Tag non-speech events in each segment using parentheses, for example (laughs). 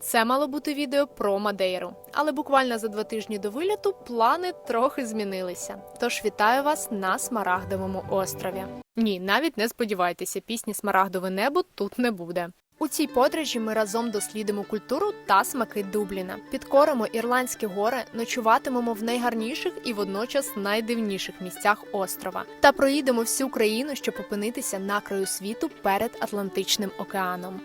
Це мало бути відео про Мадейру, але буквально за два тижні до виліту плани трохи змінилися. Тож вітаю вас на Смарагдовому острові. Ні, навіть не сподівайтеся, пісні Смарагдове небо тут не буде. У цій подорожі ми разом дослідимо культуру та смаки Дубліна, підкоримо ірландські гори, ночуватимемо в найгарніших і водночас найдивніших місцях острова та проїдемо всю країну, щоб опинитися на краю світу перед Атлантичним океаном.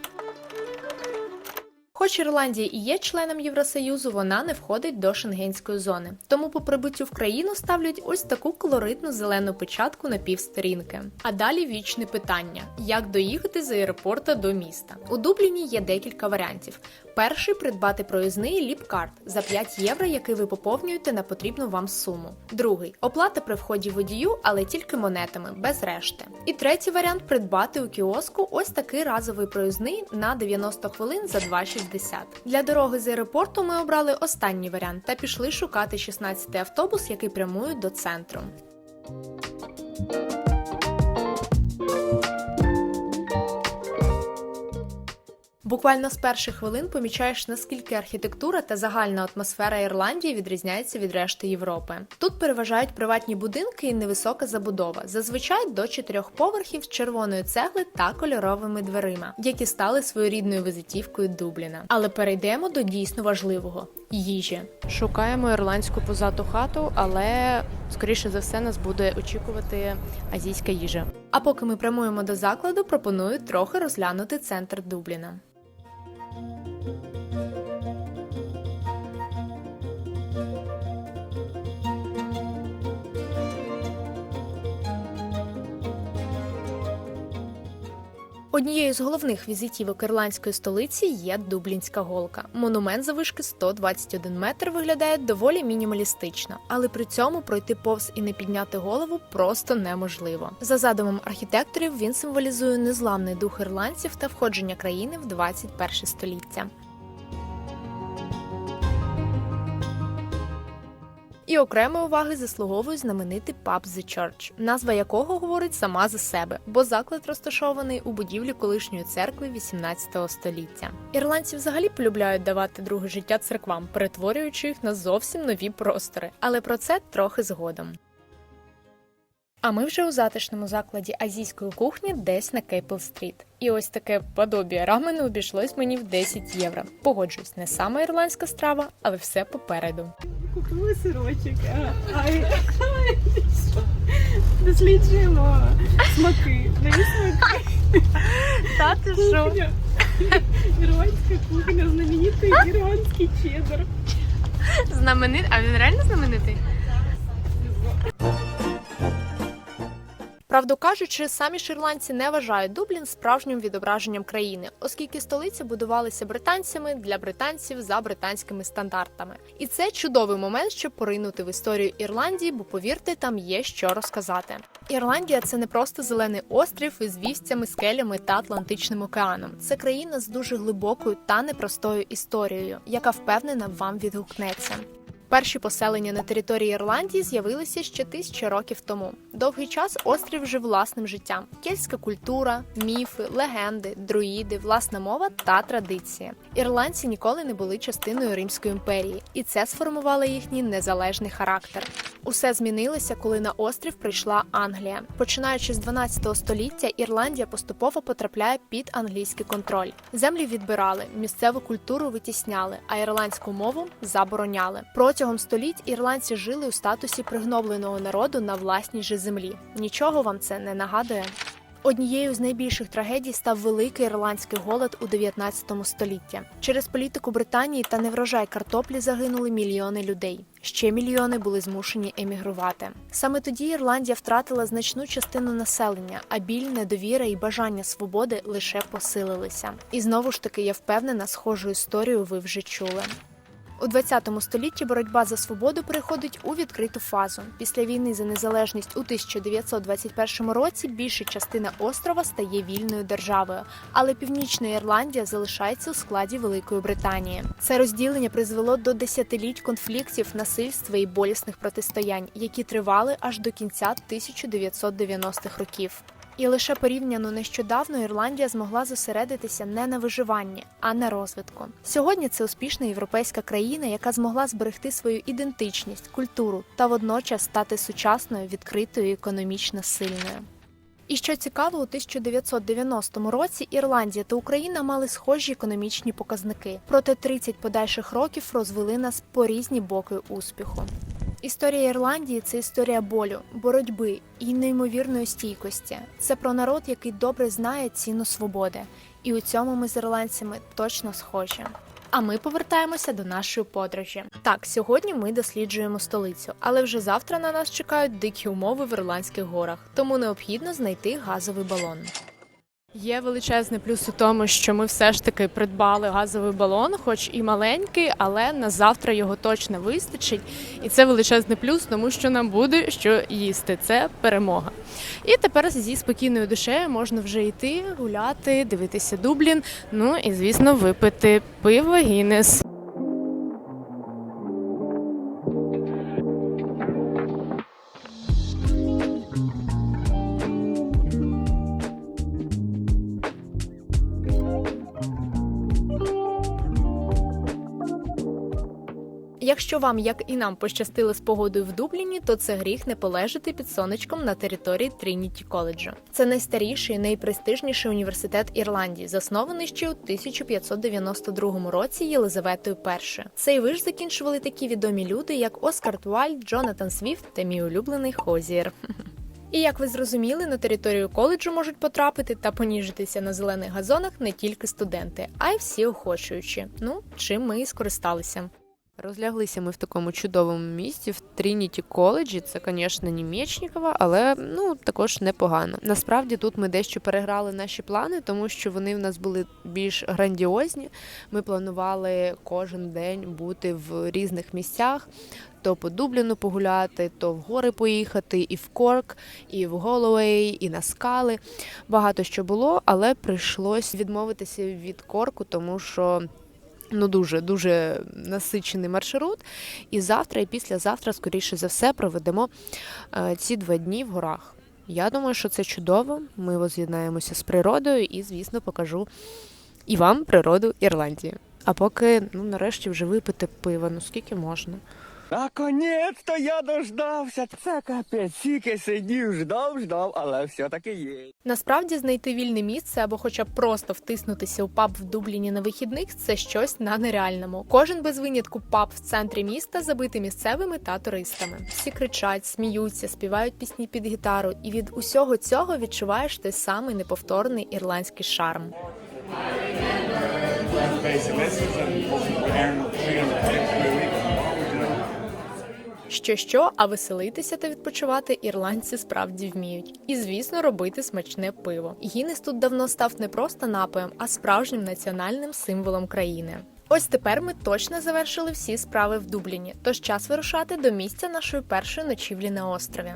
Хоч Ірландія і є членом Євросоюзу, вона не входить до шенгенської зони. Тому по прибуттю в країну ставлять ось таку колоритну зелену печатку на півсторінки. А далі вічне питання: як доїхати з аеропорта до міста? У Дубліні є декілька варіантів. Перший придбати проїзний ліпкарт за 5 євро, який ви поповнюєте на потрібну вам суму. Другий оплата при вході водію, але тільки монетами, без решти. І третій варіант придбати у кіоску ось такий разовий проїзний на 90 хвилин за 2,60. Для дороги з аеропорту ми обрали останній варіант та пішли шукати 16-й автобус, який прямує до центру. Буквально з перших хвилин помічаєш, наскільки архітектура та загальна атмосфера Ірландії відрізняється від решти Європи. Тут переважають приватні будинки і невисока забудова, зазвичай до чотирьох поверхів з червоної цегли та кольоровими дверима, які стали своєрідною визитівкою Дубліна. Але перейдемо до дійсно важливого їжі. Шукаємо ірландську позату хату, але скоріше за все нас буде очікувати азійська їжа. А поки ми прямуємо до закладу, пропоную трохи розглянути центр Дубліна. Однією з головних візитівок ірландської столиці є Дублінська голка. Монумент завишки 121 метр виглядає доволі мінімалістично, але при цьому пройти повз і не підняти голову просто неможливо. За задумом архітекторів він символізує незламний дух ірландців та входження країни в 21 століття. І окремої уваги заслуговує знаменитий паб The Church, назва якого говорить сама за себе, бо заклад розташований у будівлі колишньої церкви 18 століття. Ірландці взагалі полюбляють давати друге життя церквам, перетворюючи їх на зовсім нові простори, але про це трохи згодом. А ми вже у затишному закладі азійської кухні десь на Кейпл Стріт. І ось таке подобіє рамену обійшлось мені в 10 євро. Погоджуюсь, не сама ірландська страва, але все попереду. Купили сирочок. а- Ай, ай. Досліджуємо смаки. Нові смаки. Та ти Кухня. Ірландська кухня, знаменитий ірландський чеддер. Знаменит, а він реально знаменитий? Правду кажучи, самі ж ірландці не вважають Дублін справжнім відображенням країни, оскільки столиці будувалися британцями для британців за британськими стандартами. І це чудовий момент, щоб поринути в історію Ірландії, бо повірте, там є що розказати. Ірландія це не просто зелений острів із вівцями, скелями та Атлантичним океаном. Це країна з дуже глибокою та непростою історією, яка впевнена вам відгукнеться. Перші поселення на території Ірландії з'явилися ще тисячі років тому. Довгий час острів жив власним життям: кельтська культура, міфи, легенди, друїди, власна мова та традиції. Ірландці ніколи не були частиною Римської імперії, і це сформувало їхній незалежний характер. Усе змінилося, коли на острів прийшла Англія. Починаючи з 12 століття, Ірландія поступово потрапляє під англійський контроль. Землі відбирали, місцеву культуру витісняли, а ірландську мову забороняли. Протягом століть ірландці жили у статусі пригнобленого народу на власній же землі. Нічого вам це не нагадує. Однією з найбільших трагедій став великий ірландський голод у 19 столітті. Через політику Британії та неврожай картоплі загинули мільйони людей. Ще мільйони були змушені емігрувати. Саме тоді Ірландія втратила значну частину населення, а біль, недовіра і бажання свободи лише посилилися. І знову ж таки, я впевнена, схожу історію ви вже чули. У 20 столітті боротьба за свободу переходить у відкриту фазу. Після війни за незалежність у 1921 році більша частина острова стає вільною державою, але Північна Ірландія залишається у складі Великої Британії. Це розділення призвело до десятиліть конфліктів, насильства і болісних протистоянь, які тривали аж до кінця 1990-х років. І лише порівняно нещодавно Ірландія змогла зосередитися не на виживанні, а на розвитку. Сьогодні це успішна європейська країна, яка змогла зберегти свою ідентичність, культуру та водночас стати сучасною, відкритою, економічно сильною. І що цікаво, у 1990 році Ірландія та Україна мали схожі економічні показники, проте 30 подальших років розвели нас по різні боки успіху. Історія Ірландії це історія болю, боротьби і неймовірної стійкості. Це про народ, який добре знає ціну свободи. І у цьому ми з ірландцями точно схожі. А ми повертаємося до нашої подорожі. Так, сьогодні ми досліджуємо столицю, але вже завтра на нас чекають дикі умови в ірландських горах, тому необхідно знайти газовий балон. Є величезний плюс у тому, що ми все ж таки придбали газовий балон, хоч і маленький, але на завтра його точно вистачить. І це величезний плюс, тому що нам буде що їсти. Це перемога. І тепер зі спокійною душею можна вже йти, гуляти, дивитися Дублін. Ну і звісно, випити пиво Гіннес. Якщо вам, як і нам, пощастило з погодою в Дубліні, то це гріх не полежати під сонечком на території Трініті коледжу. Це найстаріший найпрестижніший університет Ірландії, заснований ще у 1592 році Єлизаветою І. Цей виш закінчували такі відомі люди, як Оскар Туальд, Джонатан Свіфт та мій улюблений Хозієр. І як ви зрозуміли, на територію коледжу можуть потрапити та поніжитися на зелених газонах не тільки студенти, а й всі охочуючі. Ну, чим ми і скористалися. Розляглися ми в такому чудовому місці в Трініті коледжі. Це, звісно, не Мєчнікова, але ну також непогано. Насправді тут ми дещо переграли наші плани, тому що вони в нас були більш грандіозні. Ми планували кожен день бути в різних місцях. То по Дубліну погуляти, то в гори поїхати, і в Корк, і в Головей, і на скали. Багато що було, але прийшлось відмовитися від Корку, тому що ну дуже дуже насичений маршрут. І завтра, і післязавтра, скоріше за все, проведемо е, ці два дні в горах. Я думаю, що це чудово. Ми воз'єднаємося з природою і, звісно, покажу і вам природу Ірландії. А поки, ну, нарешті, вже випити пиво, ну скільки можна. Наконець-то я дождався. Це капець, тільки сидів, ждав, ждав, але все-таки є. Насправді знайти вільне місце або хоча б просто втиснутися у паб в Дубліні на вихідних це щось на нереальному. Кожен без винятку паб в центрі міста забитий місцевими та туристами. Всі кричать, сміються, співають пісні під гітару, і від усього цього відчуваєш той самий неповторний ірландський шарм. Що що, а веселитися та відпочивати ірландці справді вміють. І, звісно, робити смачне пиво. Гіннес тут давно став не просто напоєм, а справжнім національним символом країни. Ось тепер ми точно завершили всі справи в Дубліні, тож час вирушати до місця нашої першої ночівлі на острові.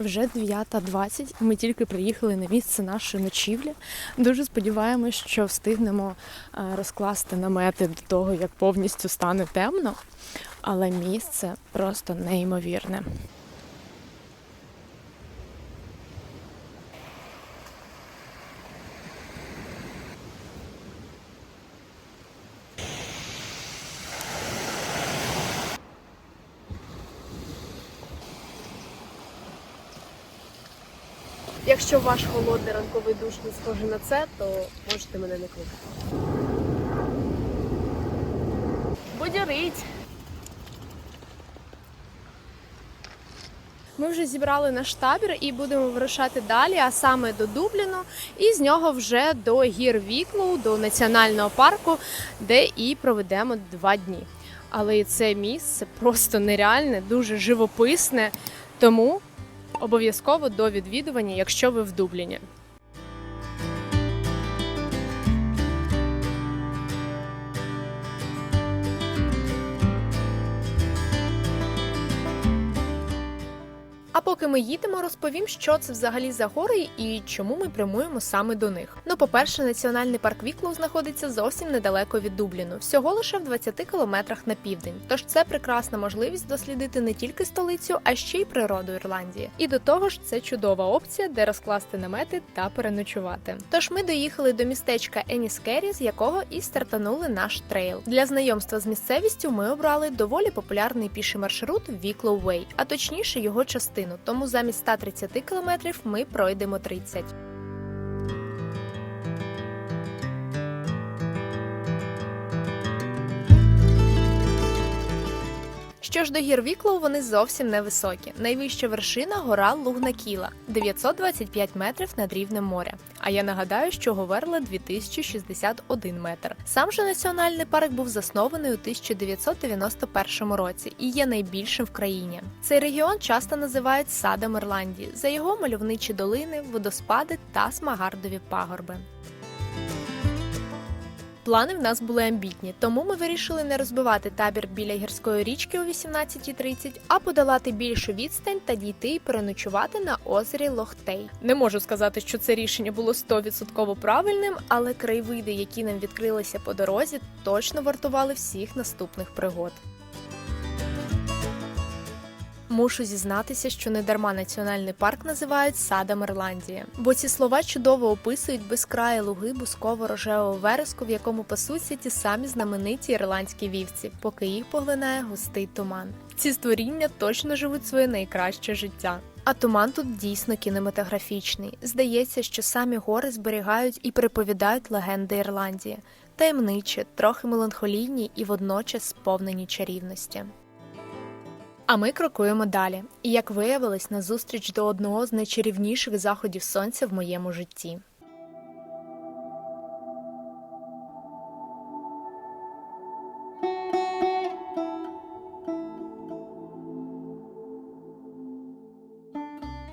Вже 9.20, Ми тільки приїхали на місце нашої ночівлі. Дуже сподіваємось, що встигнемо е, розкласти намети до того, як повністю стане темно. Але місце просто неймовірне. Якщо ваш холодний ранковий душ не схожий на це, то можете мене не кликати. Будярить! Ми вже зібрали наш табір і будемо вирушати далі, а саме до Дубліну, і з нього вже до гір Віклоу, до національного парку, де і проведемо два дні. Але і це місце просто нереальне, дуже живописне. Тому обов'язково до відвідування, якщо ви в Дубліні. Поки ми їдемо, розповім, що це взагалі за гори і чому ми прямуємо саме до них. Ну, по-перше, національний парк Віклоу знаходиться зовсім недалеко від Дубліну, всього лише в 20 кілометрах на південь. Тож це прекрасна можливість дослідити не тільки столицю, а ще й природу Ірландії. І до того ж, це чудова опція, де розкласти намети та переночувати. Тож ми доїхали до містечка Еніскері, з якого і стартанули наш трейл. Для знайомства з місцевістю ми обрали доволі популярний піший маршрут Wicklow Way, а точніше його частину. Тому замість 130 кілометрів ми пройдемо 30. Що ж до гір Віклоу, вони зовсім невисокі. Найвища вершина гора Лугнакіла 925 метрів над рівнем моря. А я нагадаю, що Говерла 2061 метр. Сам же національний парк був заснований у 1991 році і є найбільшим в країні. Цей регіон часто називають садом Ірландії за його мальовничі долини, водоспади та смагардові пагорби. Плани в нас були амбітні, тому ми вирішили не розбивати табір біля гірської річки о 18.30, а подолати більшу відстань та дійти і переночувати на озері Лохтей. Не можу сказати, що це рішення було 100% правильним, але краєвиди, які нам відкрилися по дорозі, точно вартували всіх наступних пригод. Мушу зізнатися, що недарма національний парк називають садом Ірландії, бо ці слова чудово описують безкраї луги бусково-рожевого вереску, в якому пасуться ті самі знамениті ірландські вівці, поки їх поглинає густий туман. Ці створіння точно живуть своє найкраще життя. А туман тут дійсно кінематографічний. Здається, що самі гори зберігають і приповідають легенди Ірландії, таємничі, трохи меланхолійні і водночас сповнені чарівності. А ми крокуємо далі. І як виявилось, на зустріч до одного з найчарівніших заходів сонця в моєму житті.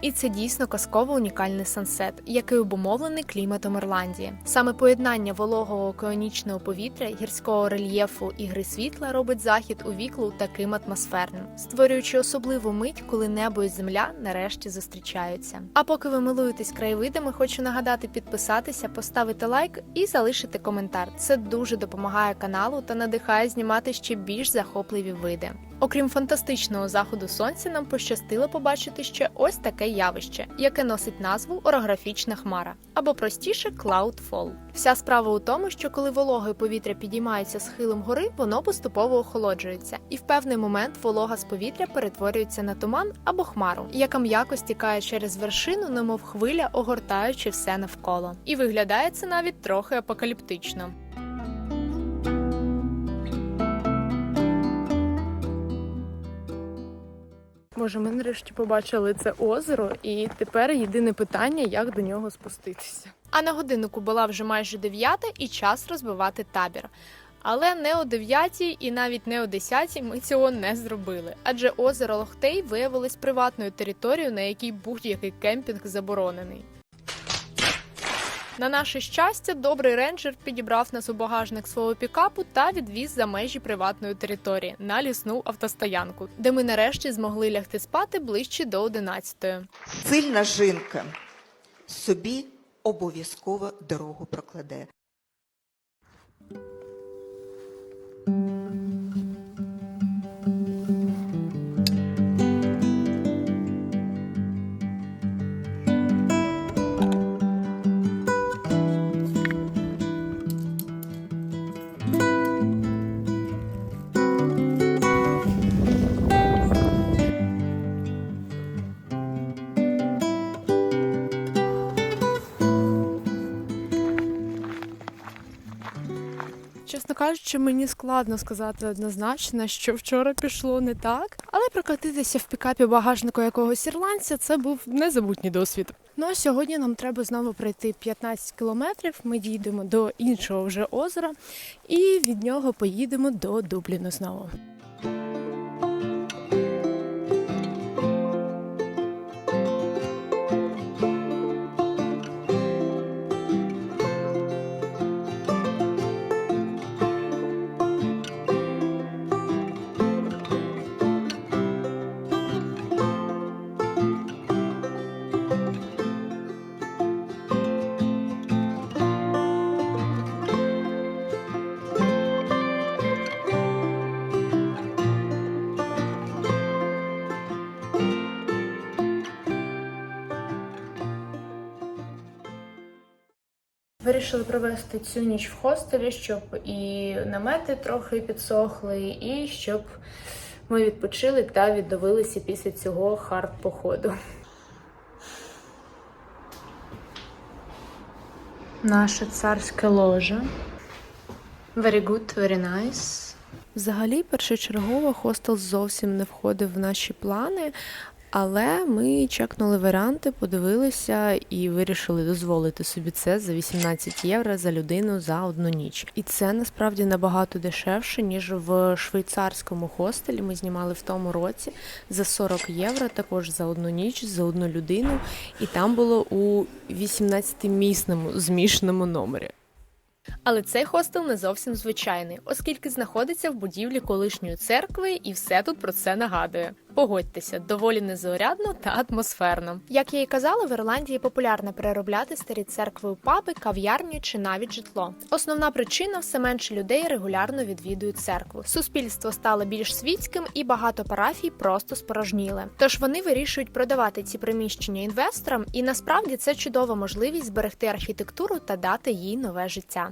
І це дійсно казково унікальний сансет, який обумовлений кліматом Ірландії. Саме поєднання вологого океанічного повітря, гірського рельєфу і гри світла робить захід у віклу таким атмосферним, створюючи особливу мить, коли небо і земля нарешті зустрічаються. А поки ви милуєтесь краєвидами, хочу нагадати підписатися, поставити лайк і залишити коментар. Це дуже допомагає каналу та надихає знімати ще більш захопливі види. Окрім фантастичного заходу сонця, нам пощастило побачити ще ось таке явище, яке носить назву орографічна хмара або простіше Cloudfall. Вся справа у тому, що коли вологе повітря підіймається схилом гори, воно поступово охолоджується, і в певний момент волога з повітря перетворюється на туман або хмару, яка м'яко стікає через вершину, немов хвиля, огортаючи все навколо. І виглядає це навіть трохи апокаліптично. Боже, ми нарешті побачили це озеро, і тепер єдине питання, як до нього спуститися. А на годиннику була вже майже дев'ята і час розбивати табір. Але не о 9 і навіть не о 10 ми цього не зробили, адже озеро Лохтей виявилось приватною територією, на якій будь-який кемпінг заборонений. На наше щастя, добрий рейнджер підібрав нас у багажник свого пікапу та відвіз за межі приватної території на лісну автостоянку, де ми нарешті змогли лягти спати ближче до 11-ї. Сильна жінка собі обов'язково дорогу прокладе. Кажучи, мені складно сказати однозначно, що вчора пішло не так, але прокатитися в пікапі багажнику якогось ірландця це був незабутній досвід. Ну а сьогодні нам треба знову пройти 15 кілометрів. Ми дійдемо до іншого вже озера, і від нього поїдемо до Дубліну знову. Вирішили провести цю ніч в хостелі, щоб і намети трохи підсохли, і щоб ми відпочили та відновилися після цього хард-походу. Наше царське ложе. Very good, very nice. Взагалі, першочергово хостел зовсім не входив в наші плани, але ми чекнули варіанти, подивилися і вирішили дозволити собі це за 18 євро за людину за одну ніч. І це насправді набагато дешевше, ніж в швейцарському хостелі. Ми знімали в тому році за 40 євро, також за одну ніч, за одну людину. І там було у 18-місному змішаному номері. Але цей хостел не зовсім звичайний, оскільки знаходиться в будівлі колишньої церкви, і все тут про це нагадує. Погодьтеся, доволі незаурядно та атмосферно. Як я і казала, в Ірландії популярно переробляти старі церкви у паби, кав'ярні чи навіть житло. Основна причина все менше людей регулярно відвідують церкву. Суспільство стало більш світським, і багато парафій просто спорожніли. Тож вони вирішують продавати ці приміщення інвесторам, і насправді це чудова можливість зберегти архітектуру та дати їй нове життя.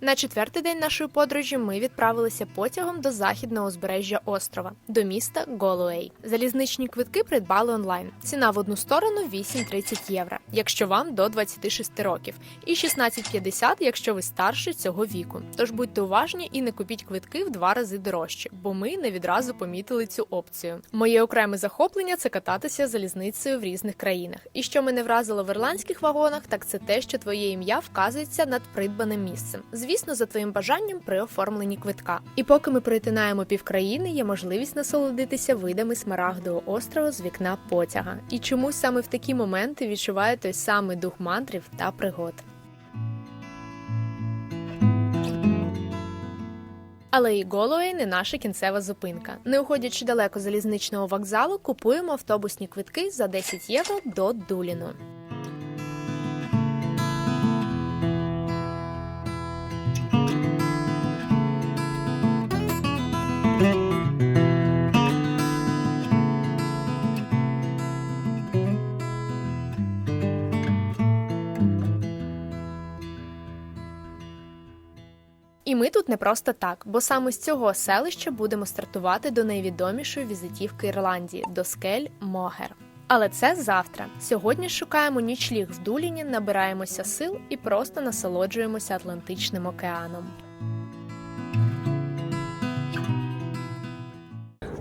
На четвертий день нашої подорожі ми відправилися потягом до західного узбережжя острова, до міста Голуей. Залізничні квитки придбали онлайн. Ціна в одну сторону 8,30 євро, якщо вам до 26 років, і 16,50, якщо ви старше цього віку. Тож будьте уважні і не купіть квитки в два рази дорожче, бо ми не відразу помітили цю опцію. Моє окреме захоплення це кататися залізницею в різних країнах. І що мене вразило в ірландських вагонах, так це те, що твоє ім'я вказується над придбаним місцем. Звісно, за твоїм бажанням при оформленні квитка. І поки ми перетинаємо півкраїни, є можливість насолодитися видами смарагдового острова з вікна потяга. І чомусь саме в такі моменти відчуваю той самий дух мандрів та пригод. Але і Голуей не наша кінцева зупинка. Не уходячи далеко залізничного вокзалу, купуємо автобусні квитки за 10 євро до Дуліну. Тут не просто так, бо саме з цього селища будемо стартувати до найвідомішої візитівки Ірландії до скель Могер. Але це завтра. Сьогодні шукаємо нічліг в Дуліні, набираємося сил і просто насолоджуємося Атлантичним океаном.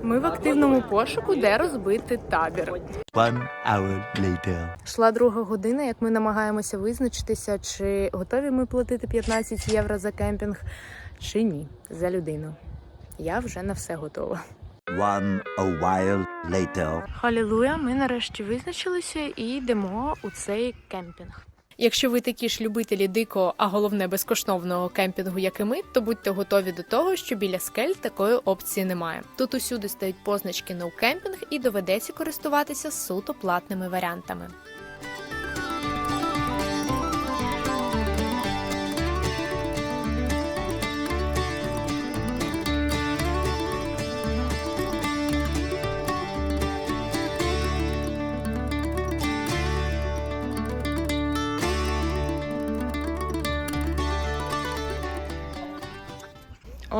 Ми в активному пошуку, де розбити табір. One hour later. Шла друга година, як ми намагаємося визначитися, чи готові ми платити 15 євро за кемпінг, чи ні за людину. Я вже на все готова. One a while later. Халілуя, ми нарешті визначилися і йдемо у цей кемпінг. Якщо ви такі ж любителі дикого, а головне безкоштовного кемпінгу, як і ми, то будьте готові до того, що біля скель такої опції немає. Тут усюди стоять позначки «No Camping» і доведеться користуватися суто платними варіантами.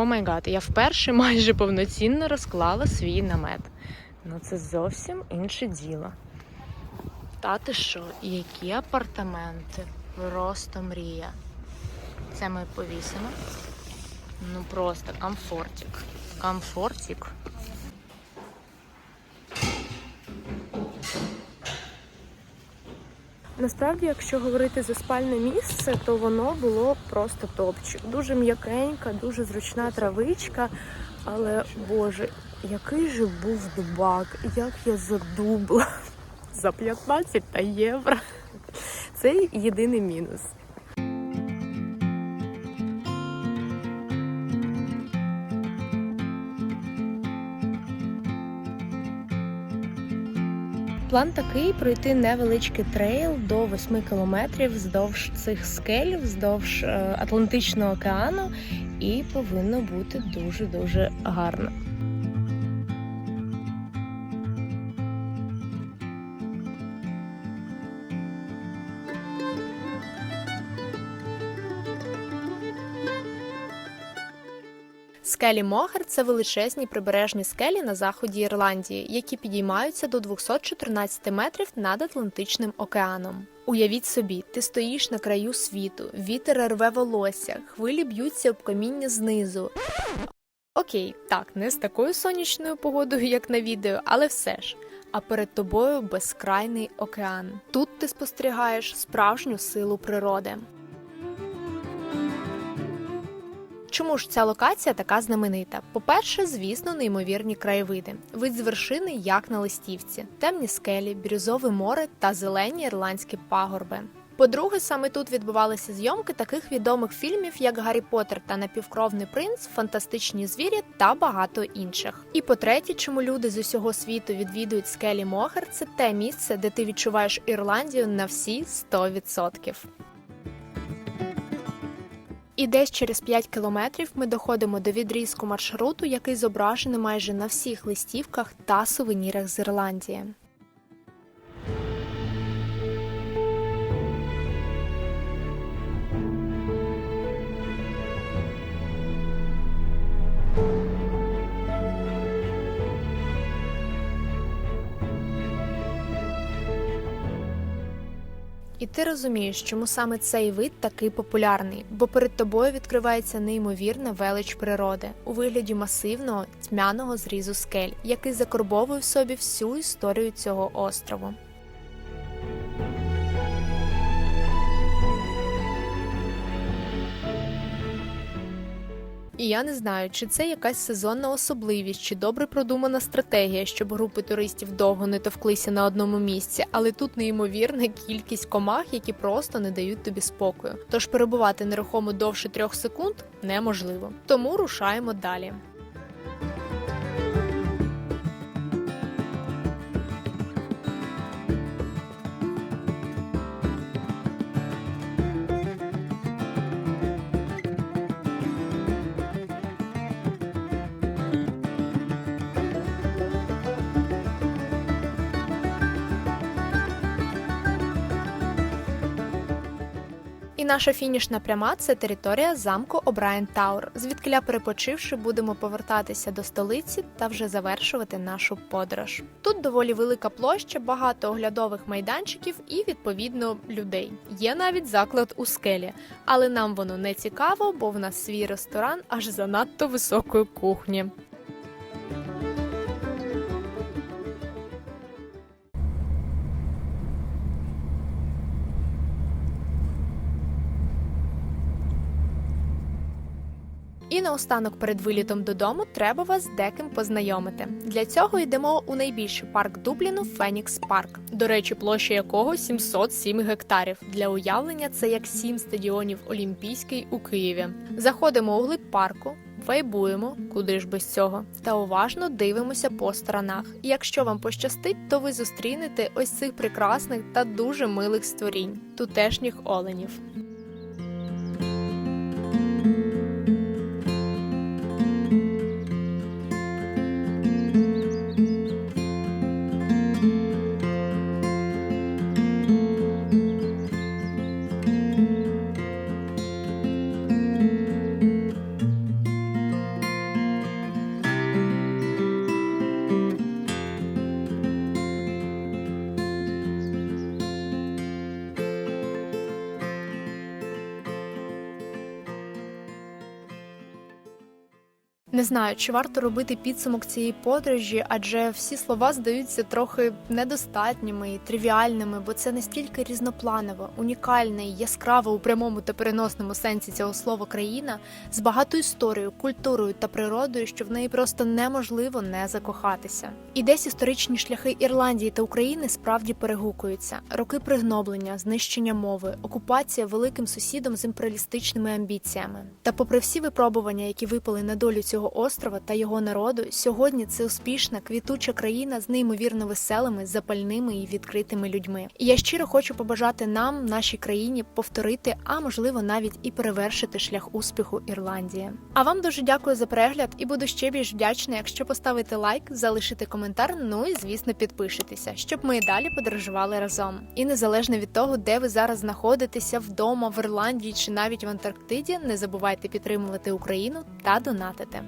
Май гад, я вперше майже повноцінно розклала свій намет. Ну це зовсім інше діло. Та ти що, які апартаменти? Просто мрія. Це ми повісимо. Ну просто комфортик. Комфортик. Насправді, якщо говорити за спальне місце, то воно було просто топчик. Дуже м'якенька, дуже зручна травичка. Але Боже, який же був дубак, як я задубла (laughs) за 15 євро. Це єдиний мінус. План такий пройти невеличкий трейл до 8 кілометрів вздовж цих скель, вздовж е, Атлантичного океану, і повинно бути дуже дуже гарно. Скелі Могер це величезні прибережні скелі на заході Ірландії, які підіймаються до 214 метрів над Атлантичним океаном. Уявіть собі, ти стоїш на краю світу, вітер рве волосся, хвилі б'ються об каміння знизу. Окей, так, не з такою сонячною погодою, як на відео, але все ж. А перед тобою безкрайний океан. Тут ти спостерігаєш справжню силу природи. Чому ж ця локація така знаменита? По-перше, звісно, неймовірні краєвиди. Вид з вершини, як на листівці, темні скелі, бірюзове море та зелені ірландські пагорби. По-друге, саме тут відбувалися зйомки таких відомих фільмів, як Гаррі Поттер та Напівкровний принц, Фантастичні звірі та багато інших. І по-третє, чому люди з усього світу відвідують скелі Могер, це те місце, де ти відчуваєш Ірландію на всі 100%. І десь через 5 кілометрів ми доходимо до відрізку маршруту, який зображений майже на всіх листівках та сувенірах з Ірландії. І ти розумієш, чому саме цей вид такий популярний, бо перед тобою відкривається неймовірна велич природи у вигляді масивного тьмяного зрізу скель, який закорбовує в собі всю історію цього острову. І я не знаю, чи це якась сезонна особливість, чи добре продумана стратегія, щоб групи туристів довго не товклися на одному місці, але тут неймовірна кількість комах, які просто не дають тобі спокою. Тож перебувати нерухомо довше трьох секунд неможливо. Тому рушаємо далі. Наша фінішна пряма це територія замку Обрайен Таур, звідкиля перепочивши, будемо повертатися до столиці та вже завершувати нашу подорож. Тут доволі велика площа, багато оглядових майданчиків і відповідно людей. Є навіть заклад у скелі, але нам воно не цікаво, бо в нас свій ресторан аж занадто високої кухні. Наостанок перед вилітом додому треба вас деким познайомити. Для цього йдемо у найбільший парк Дубліну Фенікс Парк. До речі, площа якого 707 гектарів. Для уявлення це як 7 стадіонів Олімпійський у Києві. Заходимо у глиб парку. Вайбуємо, куди ж без цього, та уважно дивимося по сторонах. Якщо вам пощастить, то ви зустрінете ось цих прекрасних та дуже милих створінь тутешніх оленів. Знаю, чи варто робити підсумок цієї подорожі, адже всі слова здаються трохи недостатніми і тривіальними, бо це настільки різнопланово, унікальна і яскрава у прямому та переносному сенсі цього слова країна з багатою історією, культурою та природою, що в неї просто неможливо не закохатися. І десь історичні шляхи Ірландії та України справді перегукуються: роки пригноблення, знищення мови, окупація великим сусідом з імперіалістичними амбіціями. Та попри всі випробування, які випали на долю цього острова та його народу, сьогодні це успішна квітуча країна з неймовірно веселими, запальними і відкритими людьми. І я щиро хочу побажати нам, нашій країні, повторити, а можливо навіть і перевершити шлях успіху Ірландії. А вам дуже дякую за перегляд і буду ще більш вдячна, якщо поставите лайк, залишите коментар, ну і звісно підпишетеся, щоб ми і далі подорожували разом. І незалежно від того, де ви зараз знаходитеся вдома в Ірландії чи навіть в Антарктиді, не забувайте підтримувати Україну та донатити.